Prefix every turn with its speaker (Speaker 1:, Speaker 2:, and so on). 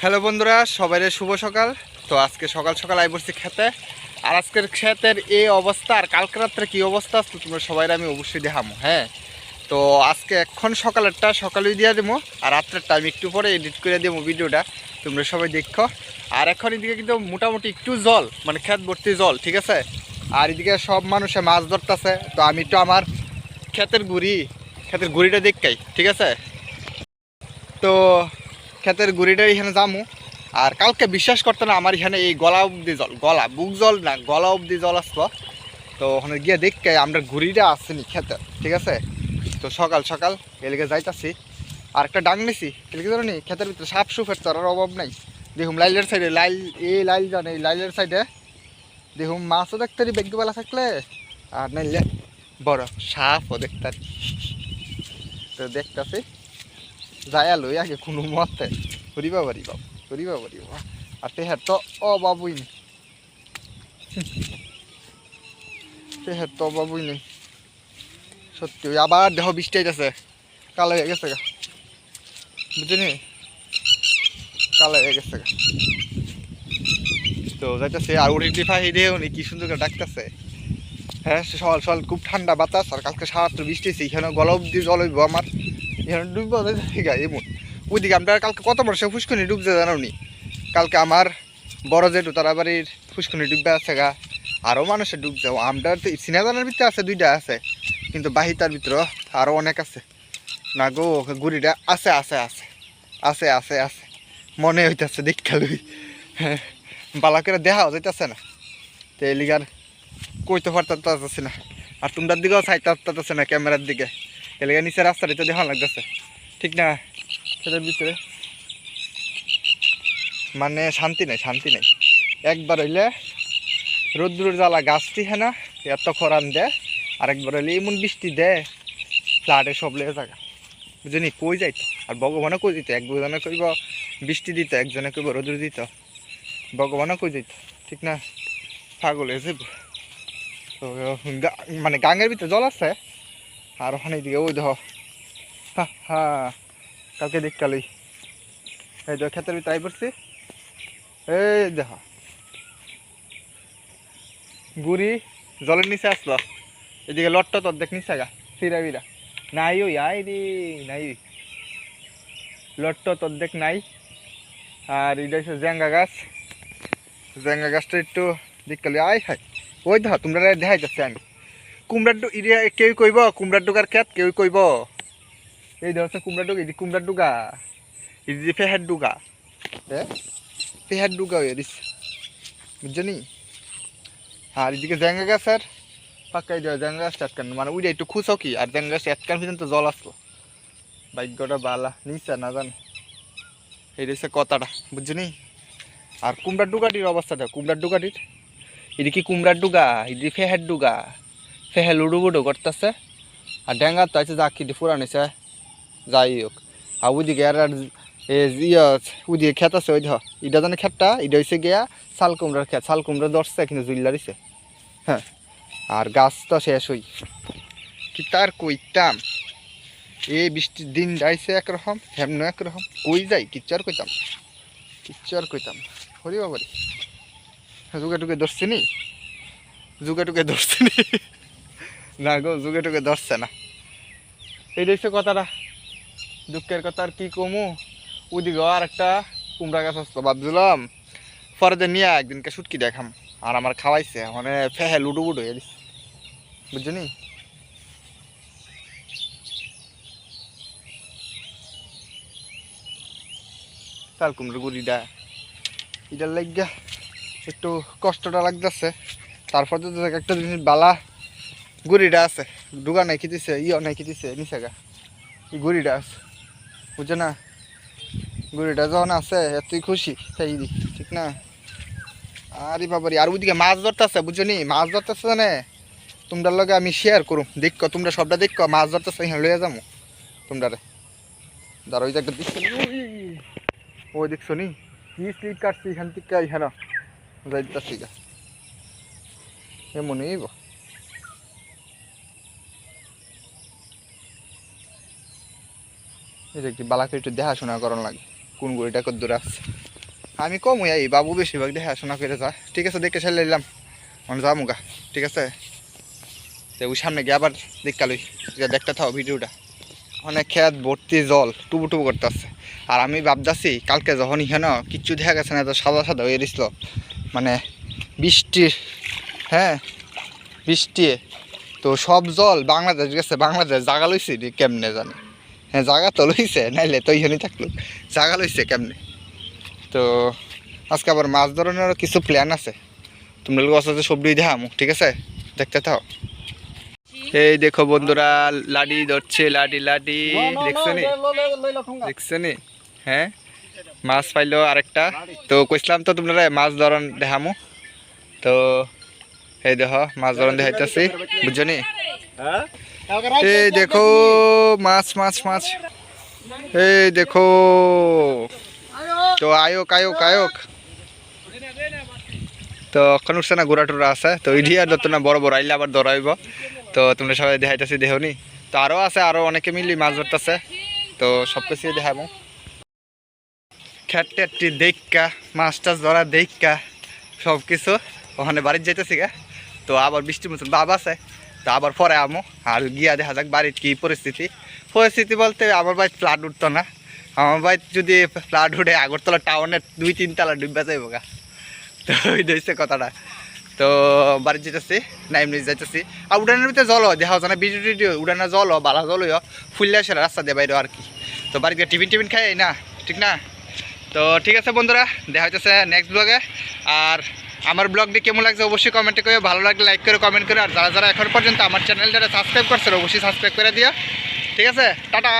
Speaker 1: Hello বন্ধুরা সবাই শুভ সকাল। তো আজকে সকাল সকাল আই বসছি খেতে। আর আজকের ক্ষেতের এই অবস্থা আর কালকে রাত্রে কী অবস্থা তো তোমরা সবাই আমি অবশ্যই দেখামো হ্যাঁ? তো আজকে এখন সকালেরটা সকালেই দিয়ে দেবো আর রাত্রেরটা আমি একটু পরে এডিট করে দেবো ভিডিওটা। তোমরা সবাই দেখো। আর এখন এদিকে কিন্তু মোটামুটি একটু জল মানে ক্ষেত ভর্তি জল, ঠিক আছে? আর এদিকে সব মানুষে মাছ ধরতেছে, তো আমি একটু আমার ক্ষেতের গুড়ি, ক্ষেতের গুড়িটা দেখাই ঠিক আছে? তো ক্ষেতের গুড়িটা এখানে যামু আর কালকে বিশ্বাস করতে না আমার এখানে এই গলা অবধি জল, গলা, বুক জল না, গলা অবধি জল আসলো তো ওখানে গিয়ে দেখকে আমরা ঘুড়িটা আসছিনি খেতে ঠিক আছে? তো সকাল সকাল এদিকে যাইতাছি। আর একটা ডাং নিছি এদিকে ধরো নি ক্ষেতের ভিতরে সাপ সুফের চড়ার অভাব নাই। দেখুন লাইলের সাইডে, লাইল এই লাইল জানে, এই লাইলের সাইডে। দেখুন মাছও দেখতে বেগবেলা থাকলে। আর নাইলে বড় সাপও দেখতে তো দেখতাছি। যায়া লই আগে কোনো মতে করিবা পারিবা করিবা পারিবা আর তেহার তো অভাবই নেই তেহার তো অভাবই নেই সত্যি আবার দেহ বৃষ্টি আছে। কালো হয়ে গেছে গা। বুঝলি কালো হয়ে গেছে গা। তো যাইতেছে আর উড়ি টিফা এই দেহ নি, কি সুন্দর করে ডাকতেছে। হ্যাঁ সকাল সকাল খুব ঠান্ডা বাতাস আর কালকে সারাত্র বৃষ্টি এখানে গলা অব্দি জল হইব আমার এখানে ডুববো এমন কালকে কত সে ফুসকুনি ডুবছে জানো নি কালকে আমার বড় জেঠু তারা বাড়ির ফুসকুনি ডুববে আছে গা। আরও মানুষের ডুবছে। আমরা তো সিনেজানের ভিতরে আছে, দুইটা আছে। কিন্তু বাহিতার ভিতরে আরও অনেক আছে। না গো গুড়িটা আছে আছে আছে। আছে আছে আছে। মনে হইতেছে দেখা লই। হ্যাঁ বালা করে দেখাও যাইতেছে না। তো এলিগার কইতে পারতেছে না। আর তোমরার দিকেও চাইতে পারতেছে না ক্যামেরার দিকে। এলাকা নিচে রাস্তাটা তো দেখা লাগতেছে। ঠিক না? সেটার ভিতরে। মানে শান্তি নেই শান্তি নেই। একবার হইলে রোদ্দুর জ্বালা গাছটি হ্যাঁ না? এত খরান দেয় আরেকবার হইলে এমন বৃষ্টি দেয় ফ্লাডে সব লেগে থাকা। বুঝলি কই যাইতো? আর ভগবানও কই দিত? একজনে কইব বৃষ্টি দিত, একজনে কইব রোদ্দুর দিত। ভগবানও কই দিত? ঠিক না? পাগল হয়েছে তো মানে গাঙের ভিতরে জল আছে? আর ওখানে এদিকে, ওই দেখ। হা কালকে দেখকালই এই দেখ ভিতরে আই পড়ছি। এই দেখ। গুড়ি জলের নিচে আসলো। এদিকে লট্ট তোর দেখ নিচে গা সিরা বিরা নাই ওই আই রে, নাই। লট্ট তোর দেখ নাই। আর এটা হচ্ছে জেঙ্গা গাছ। জেঙ্গা গাছটা একটু দেখকালি আয় হাই ওই দেখ, তোমরা দেখাই যাচ্ছে আমি। কুমড়ার ডু ইরিয়া কেউ কইব, কুমড়ার ডুগার ক্ষেত কেউ কইব। এই ধরছে কুমড়ার ডুগা এদি কুমড়ার ডুগা এদি ফেহার ডুগা। ফেহার ডুগা হয়ে দিস। বুঝছনি আর এদিকে জেঙ্গা গাছের পাক্কাই দেওয়া জেঙ্গা গাছটা আটকান মানে উইটা একটু খুশো কি? আর জেঙ্গা গাছটা আটকান পর্যন্ত জল আসলো। ভাগ্যটা বালা, নিচে না জান। এই রয়েছে কথাটা বুঝছনি আর কুমড়ার ডুগাটির অবস্থাটা কুমড়ার ডুগাটির। এদিকে কুমড়ার ডুগা এদিকে ফেহার ডুগা। ফেহে লুডু বুডু করতেছে। আর ডেঙ্গা তো আছে যা কিটি ফুরানিছে যাই হোক। আর ওইদিকে আর এ ইয়ে ওইদিকে খেত আছে, ওই ধ ইটা জানে খেতটা এটা হয়েছে গিয়া শাল কুমড়ার খেত শাল কুমড়া ধরছে, কিন্তু জুইলা দিছে। হ্যাঁ। আর গাছ তো শেষ হই। কি তার কইতাম? এই বৃষ্টির দিন যাইছে একরকম হেমন একরকম। কই যাই? কিচ্ছু আর কইতাম কিচ্ছু আর কইতাম হরি বাবারি। যুগে টুকে ধরছে নি? যুগে টুকে ধরছে নি গো, যুগে টুকে ধরছে না। এই দেখছে কথাটা? দুঃখের কথা, আর কি কমু? ওদিকে আর একটা কুমড়া গাছ আসতো ভাবছিলাম পরে যে নিয়ে একদিনকে সুটকি দেখাম। আর আমার খাওয়াইছে মানে ফেহে লুডু বুডু দিচ্ছে বুঝছ নি? চাল কুমড়ো গুড়িটা। এটার লাগিয়া একটু কষ্টটা লাগতেছে। তারপর তো একটা জিনিস বালা গুড়িটা আছে। ডুগা নাই খেতেছে ইয়ে নাই খেতেছে নিচে গা এই গুড়িটা আছে। বুঝছ না? গুড়িটা যখন আছে এতই খুশি, তাই ঠিক না? আরে বাবারি, আর ওইদিকে মাছ ধরতেছে, বুঝছ নি? মাছ ধরতেছে জানে তোমরার লগে আমি শেয়ার করুম। দেখো, তোমরা সবটা দেখো, মাছ ধরতেছে এখানে লইয়া যাব তোমরা দাঁড়া, ওই একটা দেখছ? ওই- দেখছ নি? কি স্লিপ কাটছি, এখান থেকে এখানে যাইতেছি গা। এমনই গো এই যে একটি বালাকে একটু দেখাশোনা করার লাগে, কোন গড়িটা কত দূর আছে। আমি কম হই বাবু বেশিরভাগ দেখাশোনা করে যায়। ঠিক আছে, দেখতে চাইলে নিলাম। মানে যাব গা। ঠিক আছে? তো ওই সামনে গিয়ে আবার দেখা লই। যে দেখতে থাও ভিডিওটা। অনেক খেত, ভর্তি, জল টুবু টুবু করতে আসছে আর আমি ভাবতেছি, কালকে যখন ইখানে কিচ্ছু দেখা গেছে না, তো সাদা সাদা হয়ে গেছিল। মানে বৃষ্টির হ্যাঁ? বৃষ্টি। তো সব জল বাংলাদেশ গেছে, বাংলাদেশ জাগা লইছে কেমনে জানি। হ্যাঁ জাগা তো লইছে, নাইলে তো ইহানি থাকল। জাগা লইছে কেমনে? তো আজকে আবার মাছ ধরনের কিছু প্ল্যান আছে। তোমরা লোক আসতে সবজি দেখামু ঠিক আছে? দেখতে থাও। এই দেখো বন্ধুরা, লাডি ধরছে, লাডি লাডি। দেখছ নি? দেখছ নি? হ্যাঁ? মাছ পাইলো আরেকটা। তো কইছিলাম তো তোমরা মাছ ধরন দেখামু। তো এই দেখো, মাছ ধরন দেখাইতেছি। বুঝছ নি? এই দেখো, মাছ মাছ মাছ। এই দেখো। তো আয়োক আয়োক আয়োক। তো এখন উঠছে না ঘোরা টুরা আছে। তো ইডি আর ধরতো না বড় বড়, আইলে আবার ধরাইব। তো তোমরা সবাই দেখাইতেছি দেহনি। তো আরও আছে আরও অনেকে মিলি মাছ ধরতেছে। তো সব কিছু দেখাবো খেটটি দেখা মাছ টাছ ধরা দেখা সব কিছু ওখানে বাড়ির যাইতেছি গা। তো আবার বৃষ্টির মতন বাবা আছে। তো আবার পরে আমো। আর গিয়া দেখা যাক বাড়ির কি পরিস্থিতি। পরিস্থিতি বলতে আমার বাড়ি ফ্লাড উঠতো না। আমার বাড়ি যদি ফ্লাড উঠে আগরতলা টাউনের দুই তিন তালা ডুববা যাইব গা। তো ওই কথাটা। তো বাড়ি যেতেছি না এমনি যাইতেছি। আর উড়ানের ভিতরে জল দেখা যায় না ভিডিও টিডিও উড়ানের জল বালা জল ফুললে আসে রাস্তা দিয়ে বাইরে আর কি। তো বাড়িতে টিফিন টিফিন খাই না, ঠিক না? তো ঠিক আছে বন্ধুরা, দেখা হইতেছে নেক্সট ব্লগে আর আমার ব্লগটি কেমন লাগছে অবশ্যই কমেন্টে করে ভালো লাগলে লাইক করে কমেন্ট করে। আর যারা যারা এখন পর্যন্ত আমার চ্যানেলটা সাবস্ক্রাইব করছে, অবশ্যই সাবস্ক্রাইব করে দিও। ঠিক আছে? টাটা!